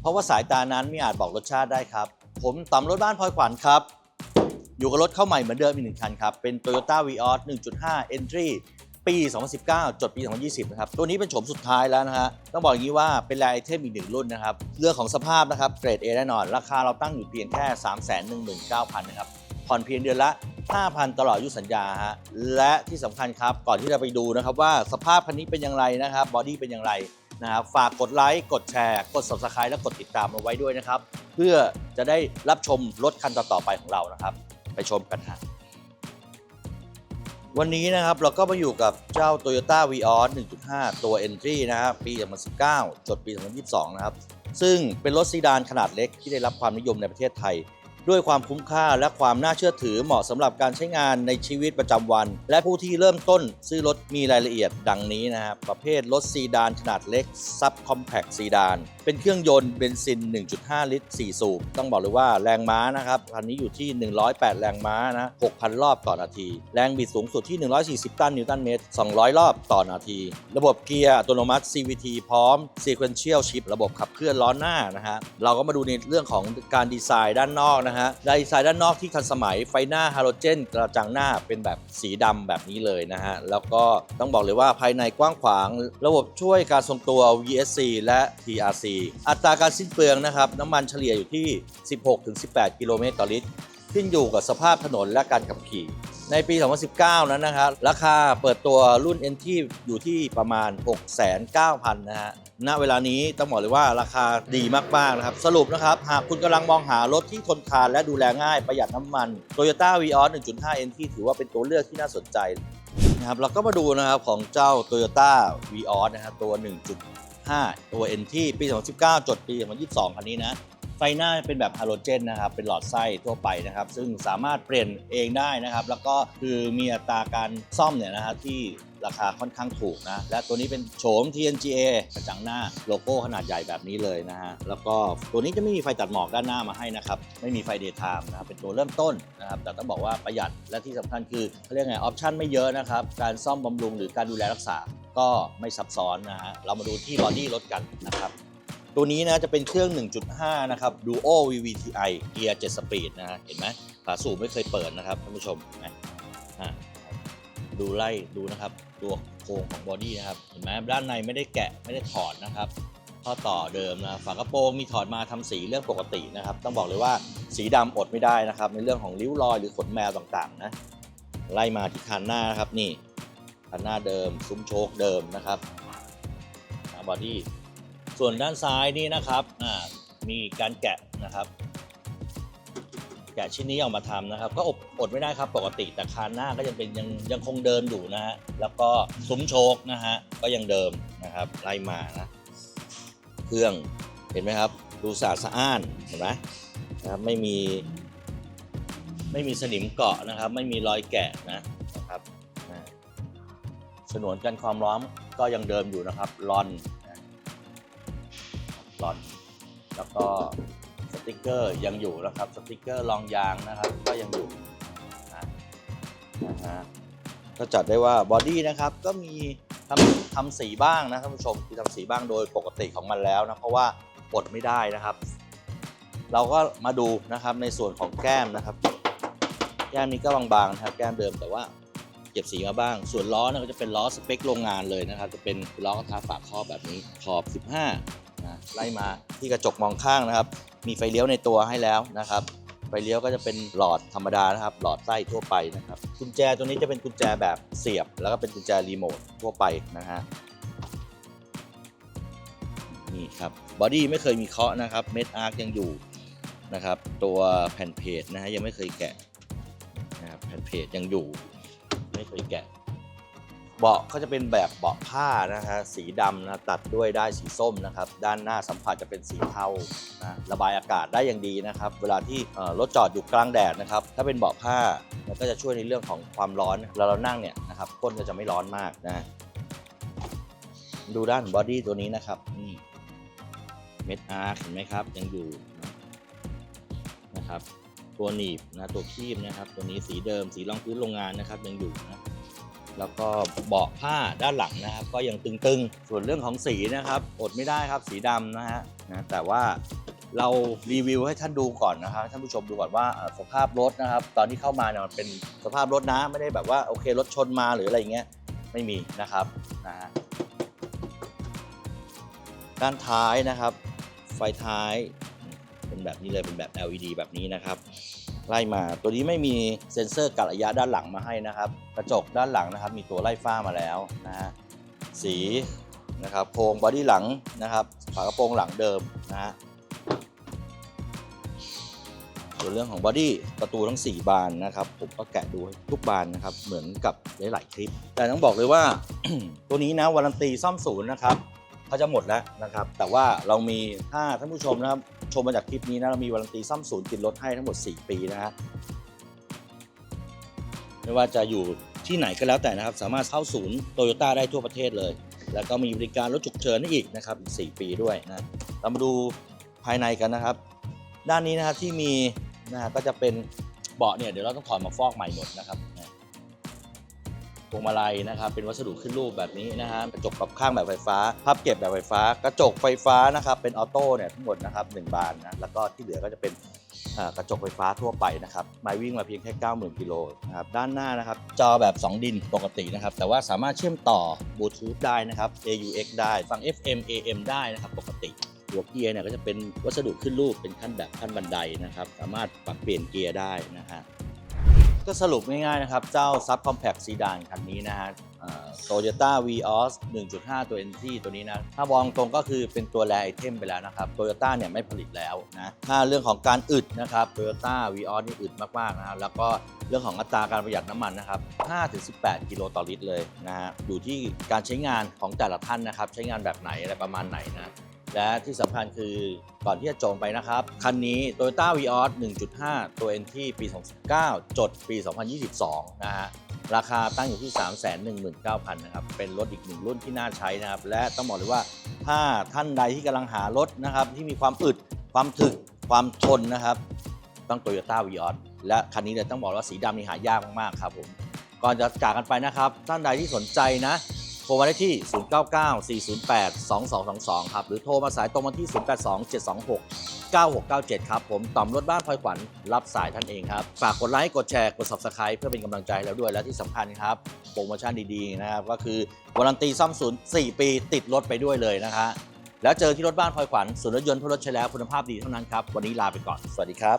เพราะว่าสายตานั้นไม่อาจบอกรสชาติได้ครับ ผมต่ำรถบ้านพลอยขวัญครับ อยู่กับรถเข้าใหม่เหมือนเดิมอีกหนึ่งคันครับ เป็น Toyota Vios 1.5 Entry ปี 2019 จดปี 2020 นะครับ ตัวนี้เป็นโฉมสุดท้ายแล้วนะฮะ ต้องบอกอย่างนี้ว่าเป็นแรไอเทมอีกหนึ่งรุ่นนะครับ เรื่องของสภาพนะครับเกรด A แน่นอน ราคาเราตั้งอยู่เพียงแค่ 319,000 นะครับ ผ่อนเพียงเดือนละ 5,000 ตลอดอายุสัญญาฮะ และที่สำคัญครับ ก่อนที่จะไปดูนะครับว่าสภาพคันนี้เป็นอย่างไรนะครับ บอดี้เป็นอย่างไร นะครับฝากกดไลค์กดแชร์ กด subscribe และกดติดตามเอาไว้ด้วยนะครับ เพื่อจะได้รับชมรถคันต่อๆไปของเรานะครับ ไปชมกันฮะวันนี้นะครับเราก็มาอยู่กับเจ้า Toyota Vios 1.5 ตัว Entry นะครับปี 2019 จดปี 2022 นะครับ ซึ่งเป็นรถซีดานขนาดเล็กที่ได้รับความนิยมในประเทศไทย ด้วยความคุ้มค่าและความน่าเชื่อถือเหมาะสำหรับการใช้งานในชีวิตประจำวัน และผู้ที่เริ่มต้นซื้อรถมีรายละเอียดดังนี้นะครับ ประเภทรถซีดานขนาดเล็ก Sub Compact ซีดานเป็นเครื่องยนต์เบนซิน 1.5 ลิตร 4 สูบ ต้องบอกเลยว่าแรงม้านะครับคันนี้อยู่ที่ 108 แรงม้านะ 6,000 รอบต่อนาที แรงบิดสูงสุดที่ 140 ตันนิวตันเมตร 200 รอบต่อนาที ระบบเกียร์อัตโนมัติ CVT พร้อม Sequential Shift ระบบขับเคลื่อนล้อหน้านะฮะเราก็มาดูในเรื่องของการดีไซน์ด้านนอกนะฮะดีไซน์ด้านนอกที่ทันสมัยไฟหน้าฮาโลเจนกระจังหน้าเป็นแบบสีดำแบบนี้เลยนะฮะ แล้วก็ต้องบอกเลยว่าภายในกว้างขวาง ระบบช่วยการทรงตัว VSC และ TRC อัตราการสิ้นเปลืองนะครับ น้ำมันเฉลี่ยอยู่ที่ 16-18 กิโลเมตรต่อลิตร ขึ้นอยู่กับสภาพถนนและการขับขี่ในปี 2019 นั้นนะครับ ราคาเปิดตัวรุ่น n t อยู่ที่ประมาณ 6,900,000นะฮะ ณเวลานี้ต้องบอกเลยว่าราคาดีมากๆนะครับ สรุปนะครับ หากคุณกำลังมองหารถที่ทนทานและดูแลง่ายประหยัดน้ำมัน Toyota Vios 1.5 NT ถือว่าเป็นตัวเลือกที่น่าสนใจนะครับเราก็มาดูนะครับของเจ้า Toyota Vios นะครับตัว 1.5 ตัว NT ปี 2019 จดปี 2022 คันนี้นะไฟหน้าเป็นแบบฮาโลเจนนะครับเป็นหลอดไส้ทั่วไปนะครับ ซึ่งสามารถเปลี่ยนเองได้นะครับ แล้วก็คือมีอัตราการซ่อมเนี่ยนะฮะที่ ราคาค่อนข้างถูกนะ และตัวนี้เป็นโฉม TNGA กระจังหน้าโลโก้ขนาดใหญ่แบบนี้เลยนะฮะ แล้วก็ตัวนี้จะไม่มีไฟตัดหมอกด้านหน้ามาให้นะครับ ไม่มีไฟเดย์ไทม์นะครับเป็นตัวเริ่มต้นนะครับ แต่ต้องบอกว่าประหยัดและที่สำคัญคือเขาเรียกไงออปชั่นไม่เยอะนะครับ การซ่อมบำรุงหรือการดูแลรักษา ก็ไม่ซับซ้อนนะฮะ เรามาดูที่บอดี้รถกันนะครับตัวนี้นะจะเป็นเครื่อง 1.5 นะครับ Duo VVTi เกียร์ 7 สปีดนะฮะ เห็นไหมฝาสูบไม่เคยเปิดนะครับท่านผู้ชมนะ ดูไล่ดูนะครับ ตัวโครงของบอดี้นะครับเห็นไหมด้านในไม่ได้แกะไม่ได้ถอดนะครับข้อต่อเดิมนะฝากระโปรงมีถอดมาทำสีเรื่องปกตินะครับ ต้องบอกเลยว่าสีดำอดไม่ได้นะครับ ในเรื่องของริ้วรอยหรือขนแมวต่างๆนะไล่มาที่คันหน้านะครับนี่คันหน้าเดิมซุ้มโชคเดิมนะครับบอดี้ส่วนด้านซ้ายนี่นะครับมีการแกะนะครับะชิ้นนี้ออกมาทำนะครับ ก็อดอดไม่ได้ครับปกติแต่คานหน้าก็ยังเป็นยังยังคงเดิมอยู่นะฮะแล้วก็ซุ้มโชคนะฮะก็ยังเดิมนะครับไล่มานะเครื่องเห็นไหมครับ ดูสะอาดสะอ้านเห็นไหมนะครับไม่มีไม่มีสนิมเกาะนะครับ ไม่มีรอยแกะนะนะครับอ่าฉนวนกันความร้อนก็ยังเดิมอยู่นะครับรอนนะหลอดแล้วก็ สติกเกอร์ยังอยู่นะครับ สติกเกอร์รองยางนะครับ ก็ยังอยู่นะนะฮะก็จัดได้ว่าบอดี้นะครับก็มีทำทำสีบ้างนะท่านผู้ชมคือทำสีบ้างโดยปกติของมันแล้วนะเพราะว่าอดไม่ได้นะครับ เราก็มาดูนะครับในส่วนของแก้มนะครับ แก้มนี้ก็บางๆนะครับ แก้มเดิมแต่ว่าเก็บสีมาบ้าง ส่วนล้อเนี่ยก็จะเป็นล้อสเปคโรงงานเลยนะครับ จะเป็นล้อกระทะฝากครอบแบบนี้ขอบ 15นะไล่มาที่กระจกมองข้างนะครับ มีไฟเลี้ยวในตัวให้แล้วนะครับไฟเลี้ยวก็จะเป็นหลอดธรรมดานะครับ หลอดไส้ทั่วไปนะครับ กุญแจตัวนี้จะเป็นกุญแจแบบเสียบ แล้วก็เป็นกุญแจรีโมททั่วไปนะฮะนี่ครับบอดี้ไม่เคยมีเคาะนะครับเม็ดอาร์คยังอยู่นะครับ ตัวแผ่นเพจนะฮะยังไม่เคยแกะนะครับแผ่นเพจยังอยู่ ไม่เคยแกะ เบาะก็จะเป็นแบบเบาะผ้านะฮะสีดำนะตัดด้วยได้สีส้มนะครับ ด้านหน้าสัมผัสจะเป็นสีเทานะระบายอากาศได้อย่างดีนะครับ เวลาที่รถจอดอยู่กลางแดดนะครับ ถ้าเป็นเบาะผ้ามันก็จะช่วยในเรื่องของความร้อนเวลาเรานั่งเนี่ยนะครับก้นก็จะไม่ร้อนมากนะดูด้านบอดี้ตัวนี้นะครับนี่เม็ดอาร์เห็นไหมครับ ยังอยู่นะนะครับ ตัวหนีบนะตัวคีบนะครับ ตัวนี้สีเดิมสีรองพื้นโรงงานนะครับยังอยู่นะ แล้วก็เบาะผ้าด้านหลังนะครับ ก็ยังตึงๆ ส่วนเรื่องของสีนะครับ อดไม่ได้ครับสีดำนะฮะนะแต่ว่าเรารีวิวให้ท่านดูก่อนนะครับท่านผู้ชมดูก่อนว่าสภาพรถนะครับ ตอนที่เข้ามาเนี่ยมันเป็นสภาพรถนะไม่ได้แบบว่าโอเครถชนมาหรืออะไรเงี้ยไม่มีนะครับนะฮะด้านท้ายนะครับ ไฟท้ายเป็นแบบนี้เลยเป็นแบบ LED แบบนี้นะครับ ไล่มา ตัวนี้ไม่มีเซ็นเซอร์กัดระยะด้านหลังมาให้นะครับ กระจกด้านหลังนะครับ มีตัวไล่ฟ้ามาแล้วนะฮะสีนะครับโครงบอดี้หลังนะครับฝากระโปรงหลังเดิมนะฮะส่วนเรื่องของบอดี้ประตูทั้ง 4 บานนะครับ ผมก็แกะดูทุกบานนะครับ เหมือนกับหลาย ๆ คลิป แต่ต้องบอกเลยว่า ตัวนี้นะวารันตีซ่อมศูนย์นะครับ เขาจะหมดแล้วนะครับ แต่ว่าเรามีถ้าท่านผู้ชมนะครับชมมาจากคลิปนี้นะเรามีวารันตีซ่อมศูนย์ติดรถให้ทั้งหมด 4 ปีนะฮะไม่ว่าจะอยู่ที่ไหนก็แล้วแต่นะครับ สามารถเข้าศูนย์โตโยต้าได้ทั่วประเทศเลย แล้วก็มีบริการรถฉุกเฉินอีกนะครับอีก 4 ปีด้วยนะเรามาดูภายในกันนะครับ ด้านนี้นะครับที่มีนะฮะก็จะเป็นเบาะเนี่ยเดี๋ยวเราต้องถอดมาฟอกใหม่หมดนะครับ พวงมาลัยนะครับเป็นวัสดุขึ้นรูปแบบนี้นะฮะกระจกปรับข้างแบบไฟฟ้าพับเก็บแบบไฟฟ้า กระจกไฟฟ้านะครับเป็นออโต้เนี่ยทั้งหมดนะครับหนึ่งบานนะแล้วก็ที่เหลือก็จะเป็นกระจกไฟฟ้าทั่วไปนะครับม่วิ่งมาเพียงแค่ 90,000กิโลนะครับด้านหน้านะครับจอแบบ 2 ดินปกตินะครับแต่ว่าสามารถเชื่อมต่อบลูทูธได้นะครับ AUX ได้ฟัง FM AM ได้นะครับปกติหัวเกียร์เนี่ยก็จะเป็นวัสดุขึ้นรูปเป็นขั้นแบบขั้นบันไดนะครับ สามารถปรับเปลี่ยนเกียร์ได้นะฮะ ก็สรุปง่ายๆนะครับ เจ้า Sub Compact Sedan คันนี้นะฮะโตโยต้า Vios 1.5 ตัว NT ตัวนี้นะ ถ้ามองตรงก็คือเป็นตัวแรไอเทมไปแล้วนะครับโตโยต้าเนี่ยไม่ผลิตแล้วนะ ถ้าเรื่องของการอึดนะครับโตโยต้า Vios นี่อึดมากๆนะครับ แล้วก็เรื่องของอัตราการประหยัดน้ำมันนะครับ 5-18 กิโลต่อลิตรเลยนะฮะ อยู่ที่การใช้งานของแต่ละท่านนะครับ ใช้งานแบบไหนอะไรประมาณไหนนะ และที่สำคัญคือก่อนที่จะจองไปนะครับ คันนี้ Toyota Vios 1.5 ตัว NT ปี 2019 จดปี 2022 นะฮะ ราคาตั้งอยู่ที่ 319,000นะครับ เป็นรถอีกหนึ่งรุ่นที่น่าใช้นะครับ และต้องบอกเลยว่าถ้าท่านใดที่กำลังหารถนะครับ ที่มีความอึด ความถึก ความทนนะครับ ต้อง Toyota Vios และคันนี้เนี่ยต้องบอกว่าสีดำนี่หายากมากๆครับผม ก่อนจะจากกันไปนะครับ ท่านใดที่สนใจนะ รมาได้ที่ 0994082222 ครับ หรือโทรมาสายตรงมาที่ 0827269697 ครับผมต่อมรถบ้านพลอยขวัญรับสายท่านเองครับ ฝากกดไลค์กดแชร์กด Subscribe เพื่อเป็นกำลังใจให้เราด้วยและที่สำคัญครับ โปรโมชั่นดีๆนะครับ ก็คือวารันตีซ่อมศูนย์4ปีติดรถไปด้วยเลยนะฮะแล้วเจอที่รถบ้านพลอยขวัญศูนย์รถยนต์เพื่อรถใช้แล้วคุณภาพดีเท่านั้นครับวันนี้ลาไปก่อนสวัสดีครับ